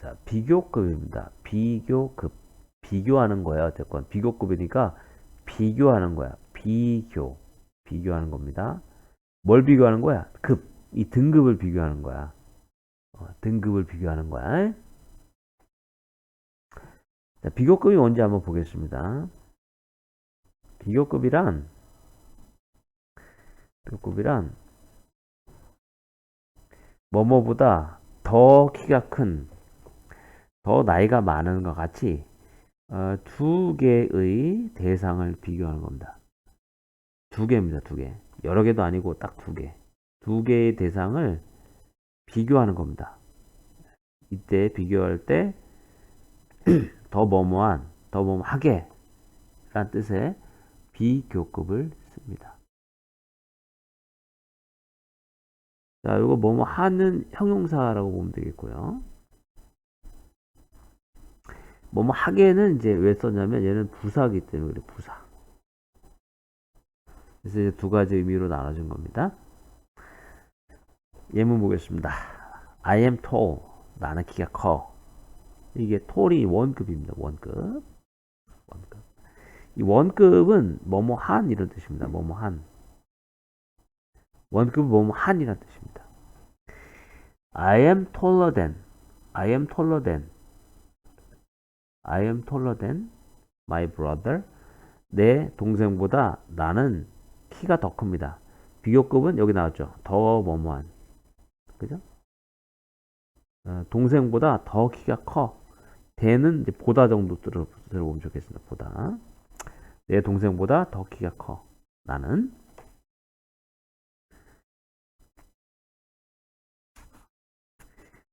자, 비교급입니다. 비교급. 비교하는 거야. 어쨌건 비교급이니까 비교하는 거야. 비교. 비교하는 겁니다. 뭘 비교하는 거야? 급. 이 등급을 비교하는 거야. 어, 등급을 비교하는 거야. 자, 비교급이 뭔지 한번 보겠습니다. 비교급이란 비교급이란 뭐뭐보다 더 키가 큰, 더 나이가 많은 것 같이 어, 두 개의 대상을 비교하는 겁니다. 두 개입니다. 두 개. 여러 개도 아니고 딱 두 개. 두 개의 대상을 비교하는 겁니다. 이때 비교할 때 더 뭐뭐한, 더 뭐뭐하게 라는 뜻의 비교급을 씁니다. 자, 이거 뭐뭐 하는 형용사라고 보면 되겠고요. 뭐뭐 하게는 이제 왜 썼냐면 얘는 부사기 때문에 그래, 부사. 그래서 이제 두 가지 의미로 나눠진 겁니다. 예문 보겠습니다. I am tall. 나는 키가 커. 이게 tall이 원급입니다. 원급. 원급. 이 원급은 뭐뭐 한 이런 뜻입니다. 뭐뭐 한. 원급은 뭐뭐 한이란 뜻입니다. I am taller than. I am taller than. I am taller than my brother. 내 동생보다 나는 키가 더 큽니다. 비교급은 여기 나왔죠. 더 뭐뭐한. 그죠? 어, 동생보다 더 키가 커. 대는 이제 보다 정도 들어, 들어보면 좋겠습니다. 보다. 내 동생보다 더 키가 커. 나는.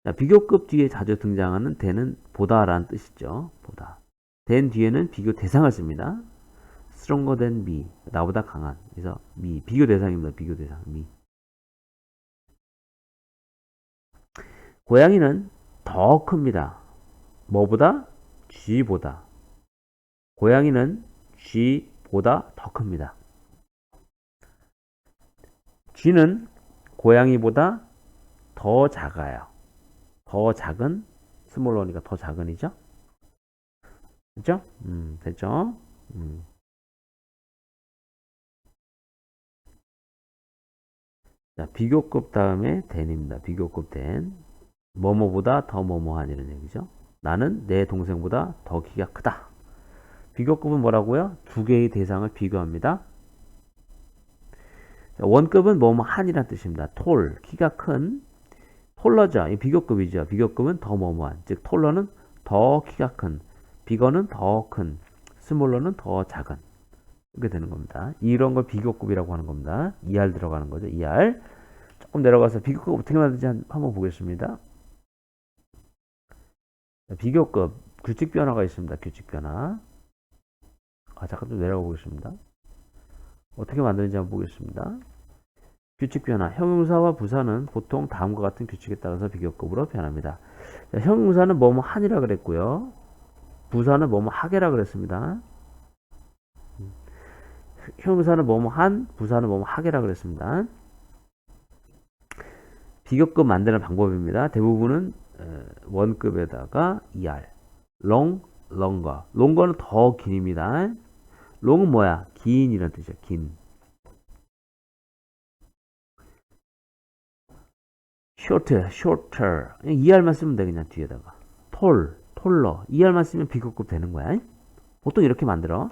자, 비교급 뒤에 자주 등장하는 대는 보다라는 뜻이죠. 보다. 된 뒤에는 비교 대상을 씁니다. stronger than me. 나보다 강한. 그래서 me. 비교 대상입니다. 비교 대상. me. 고양이는 더 큽니다. 뭐보다? 쥐보다. 고양이는 쥐보다 더 큽니다. 쥐는 고양이보다 더 작아요. 더 작은 스몰러니까 더 작은이죠? 됐죠? 음, 됐죠? 음. 자, 비교급 다음에 den입니다. 비교급 den. 뭐뭐보다 더 뭐뭐한 이런 얘기죠. 나는 내 동생보다 더 키가 크다. 비교급은 뭐라고요? 두 개의 대상을 비교합니다. 자, 원급은 뭐뭐한이란 뜻입니다. 톨, 키가 큰. 이 비교급이죠. 비교급은 더 뭐뭐한. 즉 톨러는 더 키가 큰. 비거는 더 큰. 스몰러는 더 작은. 이렇게 되는 겁니다. 이런 걸 비교급이라고 하는 겁니다. 2R 들어가는 거죠. 2R. 조금 내려가서 비교급 어떻게 만드는지 한- 한번 보겠습니다. 자, 비교급 규칙 변화가 있습니다. 규칙 변화. 아 잠깐 좀 내려가 보겠습니다. 어떻게 만드는지 한번 보겠습니다. 규칙 변화. 형용사와 부사는 보통 다음과 같은 규칙에 따라서 비교급으로 변합니다. 자, 형용사는 뭐뭐 한이라 그랬고요. 부사는 뭐뭐 하게라 그랬습니다. 음. 형용사는 뭐뭐 한, 부사는 뭐뭐 하게라 그랬습니다. 비교급 만드는 방법입니다. 대부분은 에, 원급에다가 er, long, longer. longer는 더 긴입니다. long은 뭐야? 긴이라는 뜻이야. 긴. Shorter, shorter. 그냥 er만 쓰면 돼 그냥 뒤에다가. tall, taller. er만 쓰면 비교급 되는 거야. 보통 이렇게 만들어.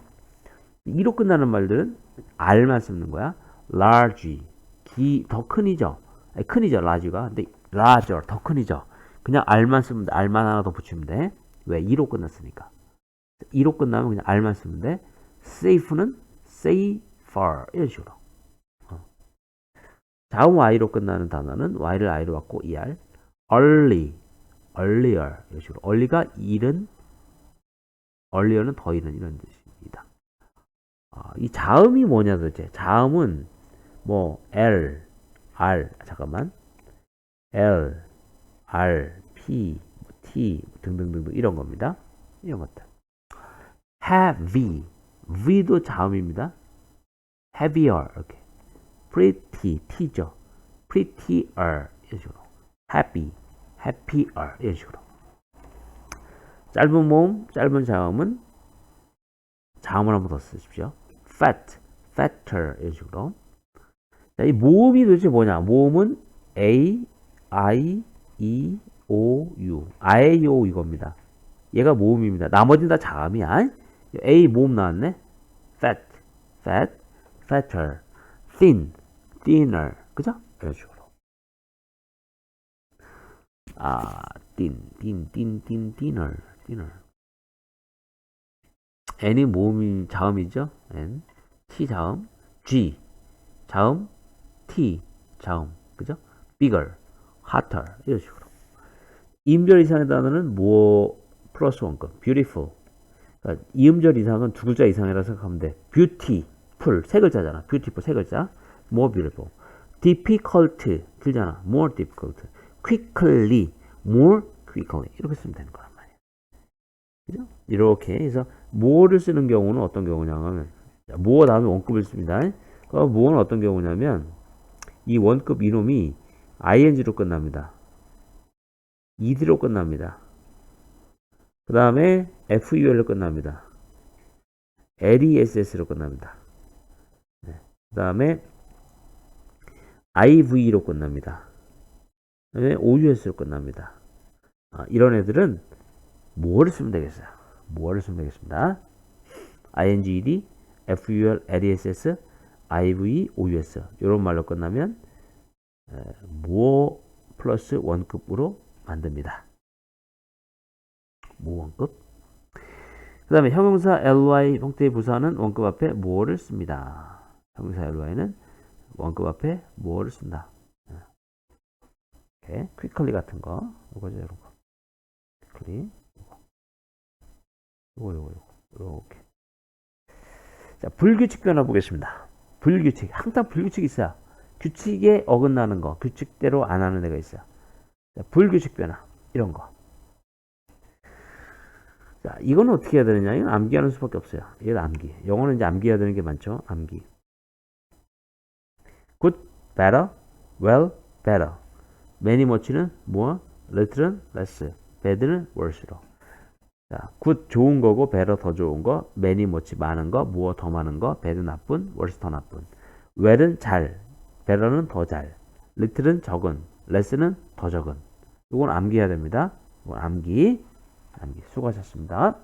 이로 끝나는 말들은 r만 쓰는 거야. large, 기, 더 큰이죠. 큰이죠, large가. 근데 larger, 더 큰이죠. 그냥 r만 쓰면 돼. r만 하나 더 붙이면 돼. 왜? 2로 끝났으니까. 2로 끝나면 그냥 r만 쓰면 돼. safe는 safer 이런 식으로. 어. 다음 y로 끝나는 단어는 y를 i로 바꾸고 er. early, earlier 이런 식으로. early가 이른, earlier는 더 이른 이런 뜻입니다. 아, 이 자음이 뭐냐 도대체? 자음은 뭐 L, R 잠깐만 L, R, P, T 등등등등 이런 겁니다. 이런 것들. heavy, V도 자음입니다. heavier 이렇게. Pretty, T죠. prettier 이런 식으로. happy, happier 이런 식으로. 짧은 모음, 짧은 자음은 자음을 한번 더 쓰십시오. fat, fatter 이런 식으로. 자, 이 모음이 도대체 뭐냐? 모음은 A, I, E, O, U. I, O 이겁니다. 얘가 모음입니다. 나머지는 다 자음이야. A 모음 나왔네. fat, fat, fatter, thin, thinner. 그죠? 이런 식으로. 아, thin, thin, thin, thin, thinner, thinner. N이 모음이 자음이죠. N. T 자음. G 자음. T 자음. 그죠? bigger, hotter 이런 식으로. 임절 이상의 단어는 뭐 플러스 원급. beautiful. 그러니까 이음절 이상은 두 글자 이상이라 생각하면 돼. beauty, 풀 세 글자잖아. beautiful 세 글자. More beautiful. difficult 길잖아. more difficult. quickly, more quickly 이렇게 쓰면 되는 거란 말이야. 그죠? 이렇게 해서 more를 쓰는 경우는 어떤 경우냐면 more 다음에 원급을 씁니다. 그 more는 어떤 경우냐면 이 원급 이놈이 ing로 끝납니다. ed로 끝납니다. 그 다음에 ful로 끝납니다. less로 끝납니다. 네. 그 다음에 iv로 끝납니다. 그 다음에 ous로 끝납니다. 아, 이런 애들은 뭐를 쓰면 되겠어요? 뭐를 쓰면 되겠습니다. inged, ful, less, ive, ous 이런 말로 끝나면 뭐 플러스 원급으로 만듭니다. 모원급. 그 다음에 형용사 ly 형태의 부사는 원급 앞에 뭐를 씁니다. 형용사 ly는 원급 앞에 뭐를 쓴다. 이렇게 quickly 같은 거 이거죠 이런 거. quickly 요거 요거 요거 이렇게. 자 불규칙 변화 보겠습니다. 불규칙 항상 불규칙이 있어요. 규칙에 어긋나는 거 규칙대로 안 하는 애가 있어요. 자, 불규칙 변화 이런 거. 자, 이거는 어떻게 해야 되느냐? 이건 암기하는 수밖에 없어요. 이건 암기. 영어는 이제 암기해야 되는 게 많죠. 암기. Good, better, well, better. many, much는 more, little은 less, bad는 worse로. 자, good 좋은 거고 better 더 좋은 거, many, much 많은 거, more 더 많은 거, bad 나쁜, worse 더 나쁜. well은 잘, better는 더 잘, little은 적은, less는 더 적은. 이건 암기해야 됩니다. 이건 암기. 암기. 수고하셨습니다.